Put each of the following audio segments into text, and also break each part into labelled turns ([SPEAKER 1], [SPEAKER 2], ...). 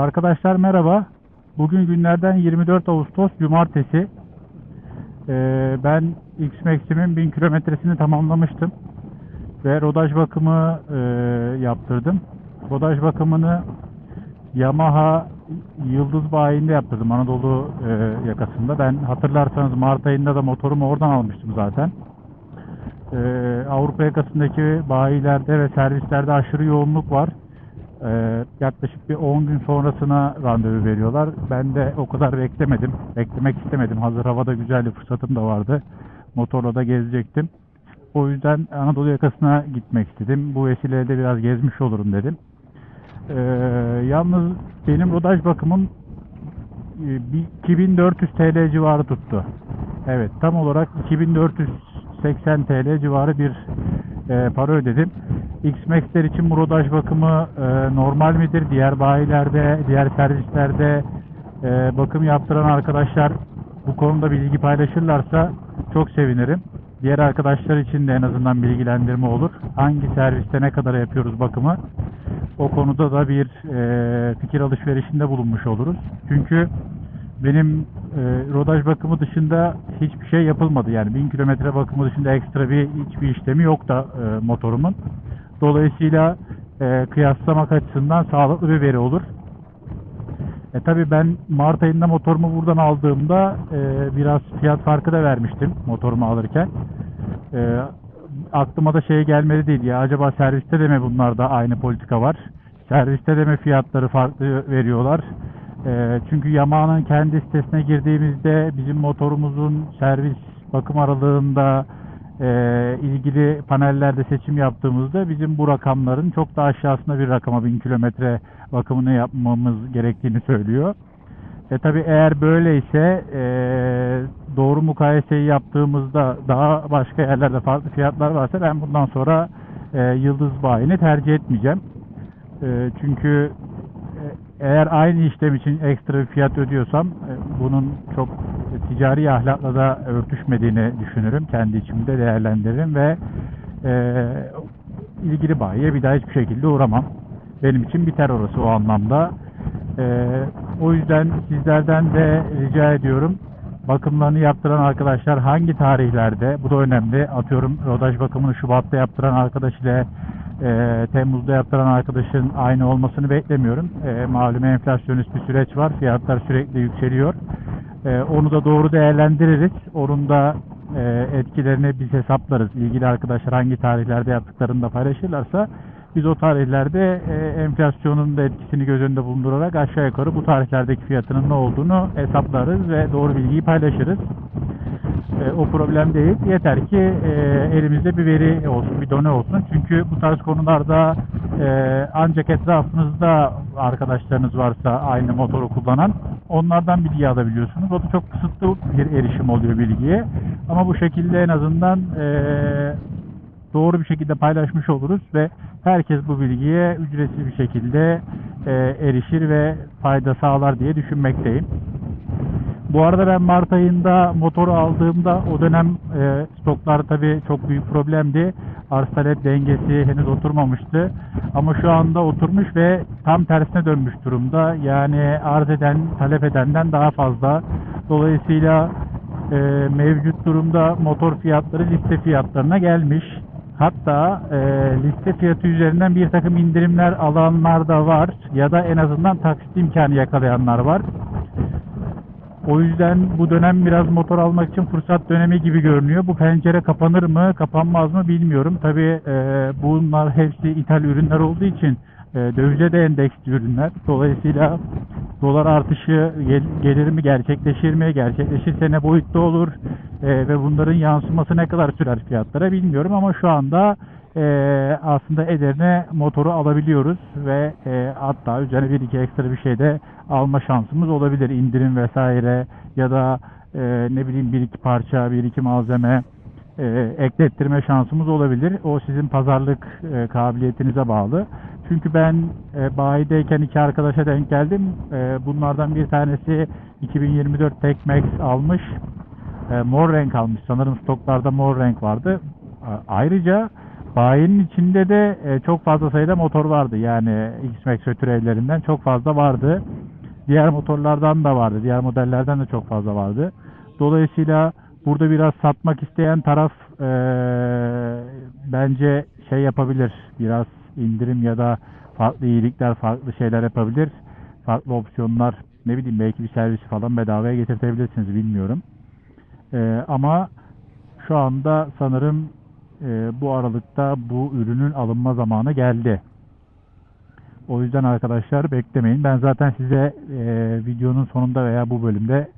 [SPEAKER 1] Arkadaşlar merhaba. Bugün günlerden 24 Ağustos Cumartesi. Ee, ben X-Max'imin 1000 kilometresini tamamlamıştım. Ve rodaj bakımı e, yaptırdım. Rodaj bakımını Yamaha Yıldız bayinde yaptırdım Anadolu e, yakasında. Ben hatırlarsanız Mart ayında da motorumu oradan almıştım zaten. Ee, Avrupa yakasındaki bayilerde ve servislerde aşırı yoğunluk var. Ee, yaklaşık bir 10 gün sonrasına randevu veriyorlar. Ben de o kadar beklemedim. Beklemek istemedim. Hazır havada güzel bir fırsatım da vardı. Motorla da gezecektim. O yüzden Anadolu yakasına gitmek istedim. Bu vesileyle biraz gezmiş olurum dedim. Ee, yalnız benim rodaj bakımım e, bir 2400 TL civarı tuttu. Evet tam olarak 2480 TL civarı bir e, para ödedim. X-Max'ler için bu rodaj bakımı e, normal midir? Diğer bayilerde, diğer servislerde e, bakım yaptıran arkadaşlar bu konuda bilgi paylaşırlarsa çok sevinirim. Diğer arkadaşlar için de en azından bilgilendirme olur. Hangi serviste ne kadar yapıyoruz bakımı? O konuda da bir e, fikir alışverişinde bulunmuş oluruz. Çünkü benim e, rodaj bakımı dışında hiçbir şey yapılmadı. Yani 1000 kilometre bakımı dışında ekstra bir hiçbir işlemi yok da e, motorumun. Dolayısıyla e, kıyaslamak açısından sağlıklı bir veri olur. E tabi ben Mart ayında motorumu buradan aldığımda e, biraz fiyat farkı da vermiştim motorumu alırken. E, aklıma da şey gelmedi değil ya acaba serviste de mi bunlarda aynı politika var? Serviste de mi fiyatları farklı veriyorlar? E, çünkü Yamaha'nın kendi sitesine girdiğimizde bizim motorumuzun servis bakım aralığında e, ilgili panellerde seçim yaptığımızda bizim bu rakamların çok daha aşağısında bir rakama 1000 kilometre bakımını yapmamız gerektiğini söylüyor. E tabi eğer böyleyse e, doğru mukayeseyi yaptığımızda daha başka yerlerde farklı fiyatlar varsa ben bundan sonra e, Yıldız bayini tercih etmeyeceğim. E, çünkü eğer aynı işlem için ekstra bir fiyat ödüyorsam e, bunun çok ticari ahlakla da örtüşmediğini düşünürüm. Kendi içimde değerlendiririm ve e, ilgili bayiye bir daha hiçbir şekilde uğramam. Benim için biter orası o anlamda. E, o yüzden sizlerden de rica ediyorum bakımlarını yaptıran arkadaşlar hangi tarihlerde bu da önemli atıyorum rodaj bakımını Şubat'ta yaptıran arkadaş ile e, Temmuz'da yaptıran arkadaşın aynı olmasını beklemiyorum. E, malum enflasyonist bir süreç var. Fiyatlar sürekli yükseliyor. E, onu da doğru değerlendiririz. Onun da e, etkilerini biz hesaplarız. İlgili arkadaşlar hangi tarihlerde yaptıklarını da paylaşırlarsa biz o tarihlerde e, enflasyonun da etkisini göz önünde bulundurarak aşağı yukarı bu tarihlerdeki fiyatının ne olduğunu hesaplarız ve doğru bilgiyi paylaşırız. E, o problem değil. Yeter ki e, elimizde bir veri olsun, bir done olsun. Çünkü bu tarz konularda e, ancak etrafınızda arkadaşlarınız varsa aynı motoru kullanan onlardan bilgi alabiliyorsunuz. O da çok kısıtlı bir erişim oluyor bilgiye. Ama bu şekilde en azından e, doğru bir şekilde paylaşmış oluruz ve herkes bu bilgiye ücretsiz bir şekilde e, erişir ve fayda sağlar diye düşünmekteyim. Bu arada ben Mart ayında motoru aldığımda o dönem e, stoklar tabii çok büyük problemdi. Arz talep dengesi henüz oturmamıştı. Ama şu anda oturmuş ve tam tersine dönmüş durumda. Yani arz eden talep edenden daha fazla. Dolayısıyla e, mevcut durumda motor fiyatları liste fiyatlarına gelmiş. Hatta e, liste fiyatı üzerinden bir takım indirimler alanlar da var ya da en azından taksit imkanı yakalayanlar var. O yüzden bu dönem biraz motor almak için fırsat dönemi gibi görünüyor. Bu pencere kapanır mı, kapanmaz mı bilmiyorum. Tabii e, bunlar hepsi ithal ürünler olduğu için e, dövize de endeksli ürünler. Dolayısıyla dolar artışı gel, gelir mi, gerçekleşir mi, gerçekleşirse ne boyutta olur e, ve bunların yansıması ne kadar sürer fiyatlara bilmiyorum ama şu anda e, aslında Edirne motoru alabiliyoruz ve e, hatta üzerine bir iki ekstra bir şey de alma şansımız olabilir. indirim vesaire ya da e, ne bileyim bir iki parça, bir iki malzeme e, eklettirme şansımız olabilir. O sizin pazarlık e, kabiliyetinize bağlı. Çünkü ben e, bayideyken iki arkadaşa denk geldim. E, bunlardan bir tanesi 2024 Tech Max almış. E, mor renk almış. Sanırım stoklarda mor renk vardı. A- Ayrıca Bayinin içinde de e, çok fazla sayıda motor vardı. Yani X-Max türevlerinden çok fazla vardı. Diğer motorlardan da vardı. Diğer modellerden de çok fazla vardı. Dolayısıyla burada biraz satmak isteyen taraf e, bence şey yapabilir. Biraz indirim ya da farklı iyilikler, farklı şeyler yapabilir. Farklı opsiyonlar ne bileyim belki bir servisi falan bedavaya getirtebilirsiniz bilmiyorum. E, ama şu anda sanırım e, bu aralıkta bu ürünün alınma zamanı geldi. O yüzden arkadaşlar beklemeyin. Ben zaten size e, videonun sonunda veya bu bölümde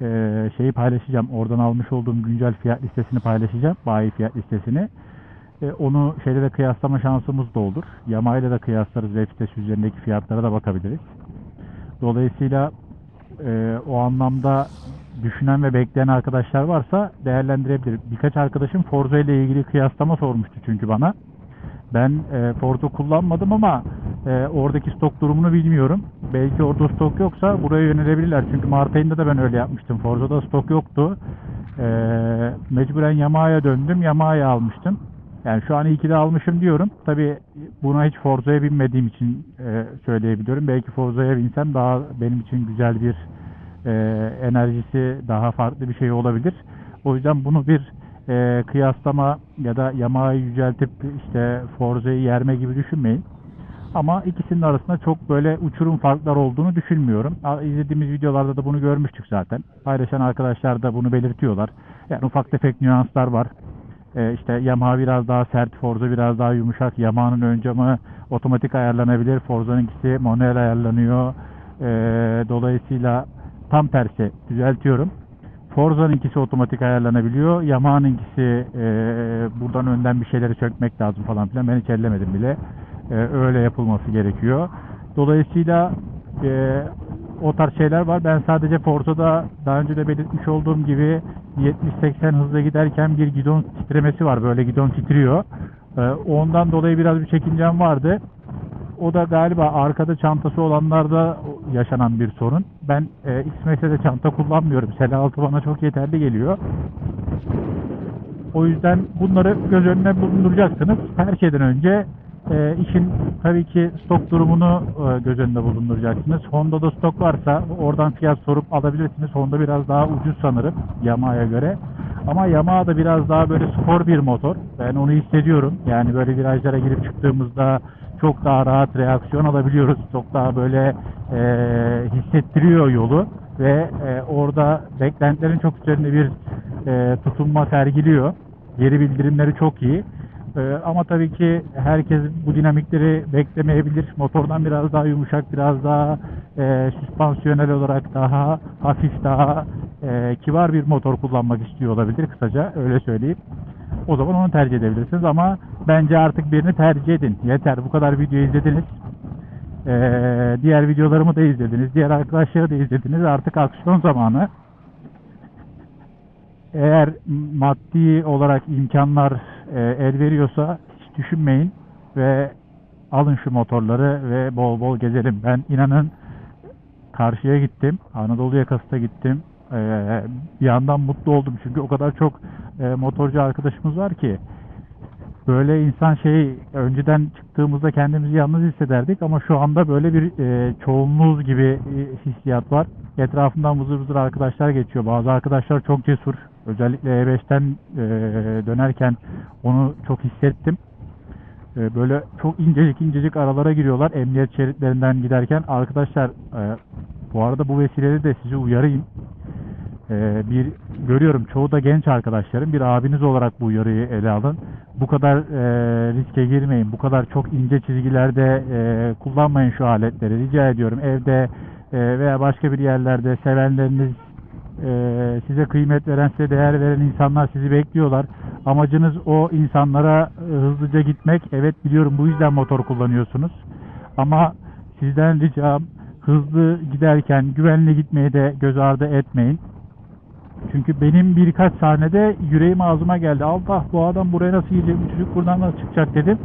[SPEAKER 1] e, şeyi paylaşacağım. Oradan almış olduğum güncel fiyat listesini paylaşacağım. Bayi fiyat listesini. E, onu şeyle de kıyaslama şansımız da olur. Yamaha ile de kıyaslarız. Web sitesi üzerindeki fiyatlara da bakabiliriz. Dolayısıyla e, o anlamda düşünen ve bekleyen arkadaşlar varsa değerlendirebilir. Birkaç arkadaşım Forza ile ilgili kıyaslama sormuştu çünkü bana. Ben e, Forza kullanmadım ama e, oradaki stok durumunu bilmiyorum. Belki orada stok yoksa buraya yönelebilirler. Çünkü Mart ayında da ben öyle yapmıştım. Forza'da stok yoktu. E, mecburen Yamaha'ya döndüm. Yamaha'ya almıştım. Yani şu an iyi ki de almışım diyorum. Tabi buna hiç Forza'ya binmediğim için e, söyleyebiliyorum. Belki Forza'ya binsem daha benim için güzel bir e, enerjisi daha farklı bir şey olabilir. O yüzden bunu bir e, kıyaslama ya da Yamaha'yı yüceltip işte Forza'yı yerme gibi düşünmeyin. Ama ikisinin arasında çok böyle uçurum farklar olduğunu düşünmüyorum. İzlediğimiz videolarda da bunu görmüştük zaten. Paylaşan arkadaşlar da bunu belirtiyorlar. Yani ufak tefek nüanslar var. Ee, işte Yamaha biraz daha sert, Forza biraz daha yumuşak. Yamaha'nın ön camı otomatik ayarlanabilir. Forza'nınki manuel ayarlanıyor. Ee, dolayısıyla tam tersi düzeltiyorum. Forza'nınkisi otomatik ayarlanabiliyor. Yamaha'nınkisi e, buradan önden bir şeyleri sökmek lazım falan filan. Ben hiç ellemedim bile. E, öyle yapılması gerekiyor. Dolayısıyla e, o tarz şeyler var. Ben sadece Forza'da daha önce de belirtmiş olduğum gibi 70-80 hızla giderken bir gidon titremesi var. Böyle gidon titriyor. E, ondan dolayı biraz bir çekincem vardı. O da galiba arkada çantası olanlarda yaşanan bir sorun. Ben e, X-Max'e çanta kullanmıyorum. Sele altı bana çok yeterli geliyor. O yüzden bunları göz önüne bulunduracaksınız. Her şeyden önce e, işin tabii ki stok durumunu e, göz önünde bulunduracaksınız. Honda'da stok varsa oradan fiyat sorup alabilirsiniz. Honda biraz daha ucuz sanırım Yamaha'ya göre. Ama Yamaha da biraz daha böyle spor bir motor. Ben onu hissediyorum. Yani böyle virajlara girip çıktığımızda çok daha rahat reaksiyon alabiliyoruz. Çok daha böyle e, hissettiriyor yolu ve e, orada beklentilerin çok üzerinde bir e, tutunma sergiliyor. Geri bildirimleri çok iyi. E, ama tabii ki herkes bu dinamikleri beklemeyebilir. Motordan biraz daha yumuşak, biraz daha e, süspansiyonel olarak daha hafif, daha e, kibar bir motor kullanmak istiyor olabilir kısaca öyle söyleyeyim. O zaman onu tercih edebilirsiniz ama bence artık birini tercih edin. Yeter bu kadar video izlediniz. Ee, diğer videolarımı da izlediniz. Diğer arkadaşları da izlediniz. Artık aksiyon zamanı. Eğer maddi olarak imkanlar e, el veriyorsa hiç düşünmeyin ve alın şu motorları ve bol bol gezelim. Ben inanın karşıya gittim. Anadolu yakasına gittim. Ee, bir yandan mutlu oldum çünkü o kadar çok e, motorcu arkadaşımız var ki böyle insan şey önceden çıktığımızda kendimizi yalnız hissederdik ama şu anda böyle bir e, çoğunluğuz gibi e, hissiyat var. Etrafından vızır vızır arkadaşlar geçiyor. Bazı arkadaşlar çok cesur. Özellikle E5'ten e, dönerken onu çok hissettim. Böyle çok incecik incecik aralara giriyorlar emniyet şeritlerinden giderken. Arkadaşlar bu arada bu vesileyle de sizi uyarayım. Ee, bir görüyorum çoğu da genç arkadaşlarım bir abiniz olarak bu uyarıyı ele alın. Bu kadar e, riske girmeyin. Bu kadar çok ince çizgilerde e, kullanmayın şu aletleri. Rica ediyorum evde e, veya başka bir yerlerde sevenleriniz e, size kıymet veren, size değer veren insanlar sizi bekliyorlar. Amacınız o insanlara e, hızlıca gitmek. Evet biliyorum bu yüzden motor kullanıyorsunuz. Ama sizden ricam hızlı giderken güvenli gitmeye de göz ardı etmeyin. Çünkü benim birkaç sahnede yüreğim ağzıma geldi. Allah bu adam buraya nasıl gidecek, bu çocuk buradan nasıl çıkacak dedim.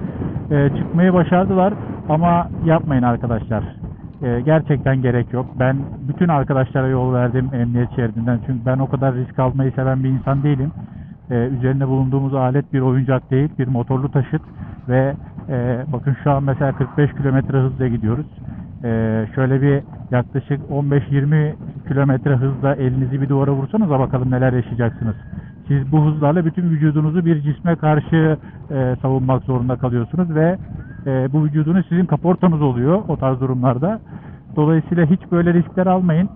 [SPEAKER 1] Ee, çıkmayı başardılar ama yapmayın arkadaşlar. Ee, gerçekten gerek yok. Ben bütün arkadaşlara yol verdim emniyet şeridinden. Çünkü ben o kadar risk almayı seven bir insan değilim. E, üzerinde bulunduğumuz alet bir oyuncak değil, bir motorlu taşıt ve e, bakın şu an mesela 45 kilometre hızla gidiyoruz. E, şöyle bir yaklaşık 15-20 kilometre hızla elinizi bir duvara vursanıza bakalım neler yaşayacaksınız. Siz bu hızlarla bütün vücudunuzu bir cisme karşı e, savunmak zorunda kalıyorsunuz ve e, bu vücudunuz sizin kaportanız oluyor o tarz durumlarda. Dolayısıyla hiç böyle riskler almayın.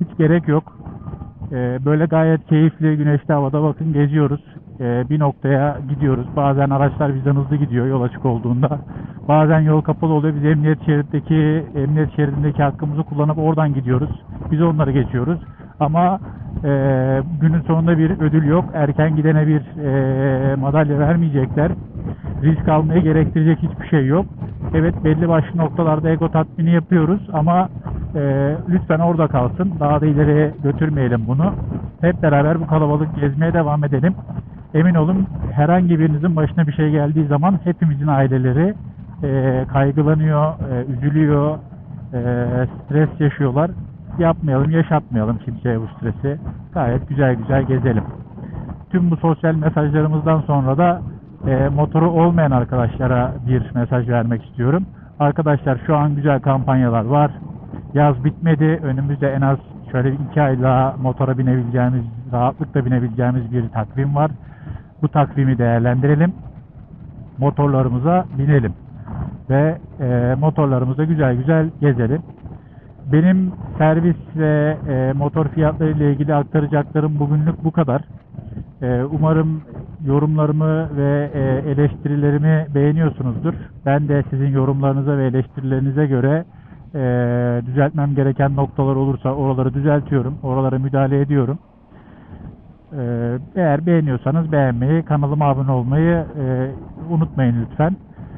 [SPEAKER 1] Hiç gerek yok. Ee, böyle gayet keyifli güneşli havada bakın geziyoruz. Ee, bir noktaya gidiyoruz. Bazen araçlar bizden hızlı gidiyor yol açık olduğunda. Bazen yol kapalı oluyor. Biz emniyet şeridindeki emniyet şeridindeki hakkımızı kullanıp oradan gidiyoruz. Biz onları geçiyoruz. Ama e, günün sonunda bir ödül yok. Erken gidene bir e, madalya vermeyecekler. Risk almaya gerektirecek hiçbir şey yok. Evet belli başlı noktalarda ego tatmini yapıyoruz ama e, lütfen orada kalsın. Daha da ileri götürmeyelim bunu. Hep beraber bu kalabalık gezmeye devam edelim. Emin olun herhangi birinizin başına bir şey geldiği zaman hepimizin aileleri e, kaygılanıyor, e, üzülüyor, e, stres yaşıyorlar. Yapmayalım, yaşatmayalım kimseye bu stresi. Gayet güzel güzel gezelim. Tüm bu sosyal mesajlarımızdan sonra da e, motoru olmayan arkadaşlara bir mesaj vermek istiyorum. Arkadaşlar şu an güzel kampanyalar var. Yaz bitmedi. Önümüzde en az şöyle iki ay daha motora binebileceğimiz, rahatlıkla binebileceğimiz bir takvim var. Bu takvimi değerlendirelim. Motorlarımıza binelim. Ve e, motorlarımıza güzel güzel gezelim. Benim servis ve e, motor fiyatları ile ilgili aktaracaklarım bugünlük bu kadar. E, umarım yorumlarımı ve e, eleştirilerimi beğeniyorsunuzdur. Ben de sizin yorumlarınıza ve eleştirilerinize göre e, düzeltmem gereken noktalar olursa oraları düzeltiyorum. Oralara müdahale ediyorum. E, eğer beğeniyorsanız beğenmeyi, kanalıma abone olmayı e, unutmayın lütfen.